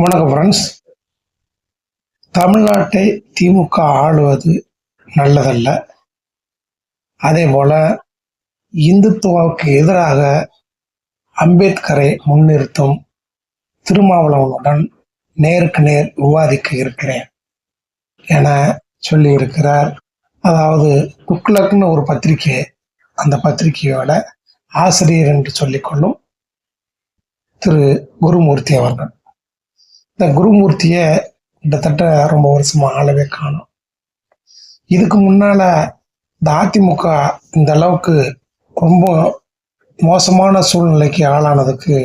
வணக்கம் ஃப்ரெண்ட்ஸ் தமிழ்நாட்டை திமுக ஆளுவது நல்லதல்ல. அதே போல இந்துத்துவாவுக்கு எதிராக அம்பேத்கரை முன்னிறுத்தும் திருமாவளவனுடன் நேருக்கு நேர் விவாதிக்க இருக்கிறேன் என சொல்லியிருக்கிறார். அதாவது குக்லக்னு ஒரு பத்திரிகை அந்த பத்திரிகையோட ஆசிரியர் என்று சொல்லிக்கொள்ளும் திரு குருமூர்த்தி அவர்கள். இந்த குருமூர்த்தியை கிட்டத்தட்ட ரொம்ப வருஷமா ஆளவே காணும். இதுக்கு முன்னால இந்த அதிமுக இந்த அளவுக்கு ரொம்ப மோசமான சூழ்நிலைக்கு ஆளானதுக்கு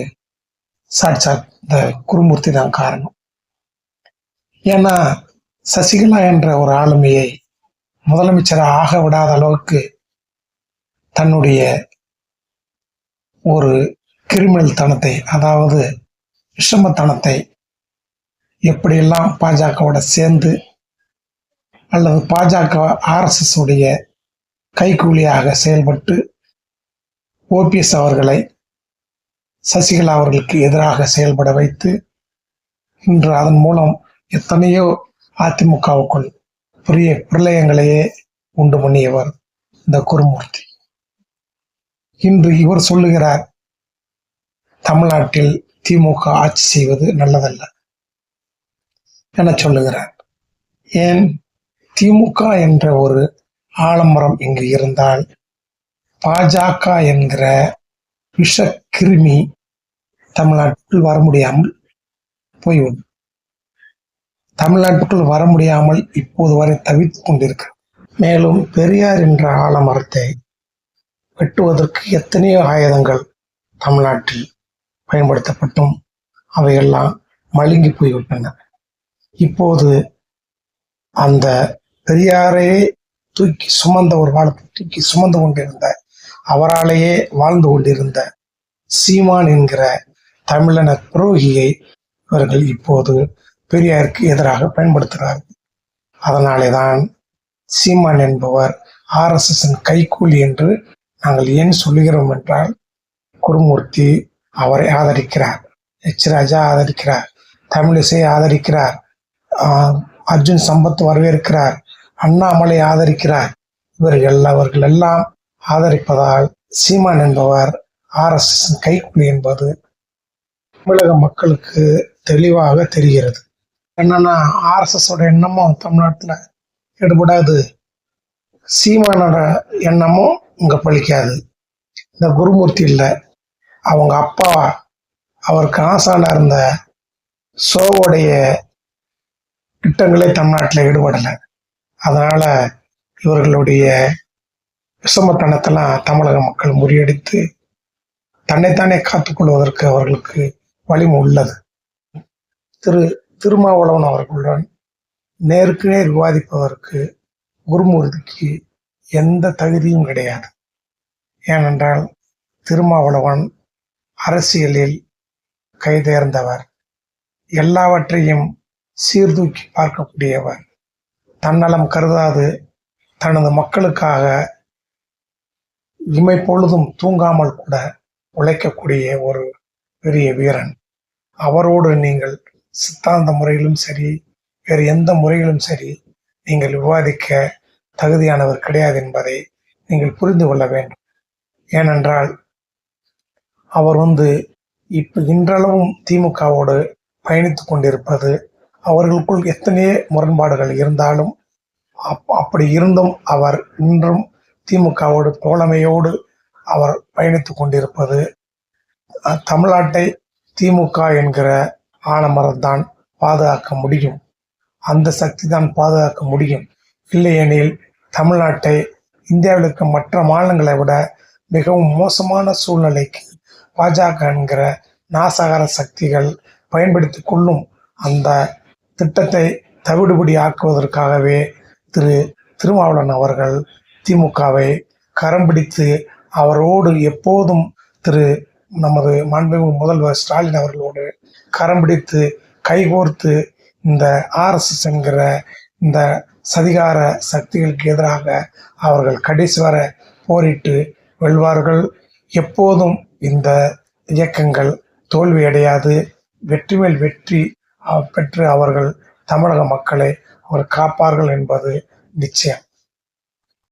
சாட்சாத் இந்த குருமூர்த்தி தான் காரணம். ஏன்னா சசிகலா என்ற ஒரு ஆளுமையை முதலமைச்சராக ஆக விடாத அளவுக்கு தன்னுடைய ஒரு கிரிமினல் தனத்தை அதாவது விஷமத்தனத்தை எப்படியெல்லாம் பாஜகவோட சேர்ந்து அல்லது பாஜக ஆர்எஸ்எஸ் உடைய கைக்கூலியாக செயல்பட்டு ஓபிஎஸ் அவர்களை சசிகலா அவர்களுக்கு எதிராக செயல்பட வைத்து இன்று அதன் மூலம் எத்தனையோ அதிமுகவுக்குள் பெரிய பிரளயங்களையே உண்டு பண்ணியவர் இந்த குருமூர்த்தி. இன்று இவர் சொல்லுகிறார் தமிழ்நாட்டில் திமுக ஆட்சி செய்வது நல்லதல்ல. என சொல்லுகிறார். ஏன்? திமுக என்ற ஒரு ஆலமரம் இங்கு இருந்தால் பாஜக என்கிற விஷ கிருமி தமிழ்நாட்டுக்குள் வர முடியாமல் போய்விடும். தமிழ்நாட்டுக்குள் வர முடியாமல் இப்போது வரை தவித்து கொண்டிருக்கிறது. மேலும் பெரியார் என்ற ஆலமரத்தை வெட்டுவதற்கு எத்தனையோ ஆயுதங்கள் தமிழ்நாட்டில் பயன்படுத்தப்பட்டும். அவையெல்லாம் மழுங்கி போய்விட்டன. இப்போது அந்த பெரியாரையே தூக்கி சுமந்த ஒரு காலத்தில் தூக்கி சுமந்து கொண்டிருந்த அவராலேயே வாழ்ந்து கொண்டிருந்த சீமான் என்கிற தமிழன துரோகியை இவர்கள் இப்போது பெரியாருக்கு எதிராக பயன்படுத்துகிறார்கள். அதனாலே தான் சீமான் என்பவர் ஆர்எஸ்எஸ்ஸின் கைக்கூலி என்று நாங்கள் ஏன் சொல்லுகிறோம் என்றால் குருமூர்த்தி அவரை ஆதரிக்கிறார் எச் ராஜா ஆதரிக்கிறார் தமிழிசை ஆதரிக்கிறார் அர்ஜுன் சம்பத் வரவேற்கிறார் அண்ணாமலை ஆதரிக்கிறார். இவர்கள் அவர்கள் எல்லாம் ஆதரிப்பதால் சீமான் என்பவர் ஆர்எஸ்எஸ் கைக்கூலி என்பது தமிழக மக்களுக்கு தெளிவாக தெரிகிறது. என்னன்னா ஆர்எஸ்எஸ் எண்ணமும் தமிழ்நாட்டில் எடுபடாது. சீமானோட எண்ணமும் இங்க பழிக்காது. இந்த குருமூர்த்தி இல்லை. அவங்க அப்பா அவருக்கு ஆசானா இருந்த சோவுடைய திட்டங்களே தமிழ்நாட்டில் ஈடுபடலை. அதனால் இவர்களுடைய விஷமத்தனத்தெல்லாம் தமிழக மக்கள் முறியடித்து தன்னைத்தானே காத்துக்கொள்வதற்கு அவர்களுக்கு வலிமை உள்ளது. திரு திருமாவளவன் அவர்களுடன் நேருக்கு நேர் விவாதிப்பதற்கு குருமூர்த்திக்கு எந்த தகுதியும் கிடையாது. ஏனென்றால் திருமாவளவன் அரசியலில் கைதேர்ந்தவர். எல்லாவற்றையும் சீர்தூக்கி பார்க்கக்கூடியவர் தன்னலம் கருதாது. தனது மக்களுக்காக இமை பொழுதும் தூங்காமல் கூட உழைக்கக்கூடிய ஒரு பெரிய வீரன். அவரோடு நீங்கள் சித்தாந்த முறையிலும் சரி வேறு எந்த முறையிலும் சரி நீங்கள் விவாதிக்க தகுதியானவர் கிடையாது என்பதை நீங்கள் புரிந்து கொள்ள வேண்டும். ஏனென்றால் அவர் வந்து இப்போ இன்றளவும் திமுகவோடு பயணித்து கொண்டிருப்பது அவர்களுக்குள் எத்தனையோ முரண்பாடுகள் இருந்தாலும் அப் அப்படி இருந்தும் அவர் இன்றும் திமுகவோடு தோழமையோடு அவர் பயணித்து கொண்டிருப்பது தமிழ்நாட்டை திமுக என்கிற ஆலமரம்தான் பாதுகாக்க முடியும். அந்த சக்தி தான் பாதுகாக்க முடியும். இல்லையெனில் தமிழ்நாட்டை இந்தியாவில் இருக்க மற்ற மாநிலங்களை விட மிகவும் மோசமான சூழ்நிலைக்கு பாஜக என்கிற நாசகர சக்திகள் பயன்படுத்தி கொள்ளும் அந்த திட்டத்தை தவிடுபடி ஆக்குவதற்காகவே திரு திருமாவளவன் அவர்கள் திமுகவை கரம் பிடித்து அவரோடு எப்போதும் திரு நமது மாண்புமிகு முதல்வர் ஸ்டாலின் அவர்களோடு கரம் பிடித்து கைகோர்த்து இந்த ஆர்எஸ்எஸ் என்கிற இந்த சதிகார சக்திகளுக்கு எதிராக அவர்கள் கடைசி வர போரிட்டு வெல்வார்கள். எப்போதும் இந்த இயக்கங்கள் தோல்வியடையாது. வெற்றி மேல் வெற்றி பெற்று அவர்கள் தமிழக மக்களை அவர் காப்பார்கள் என்பது நிச்சயம்.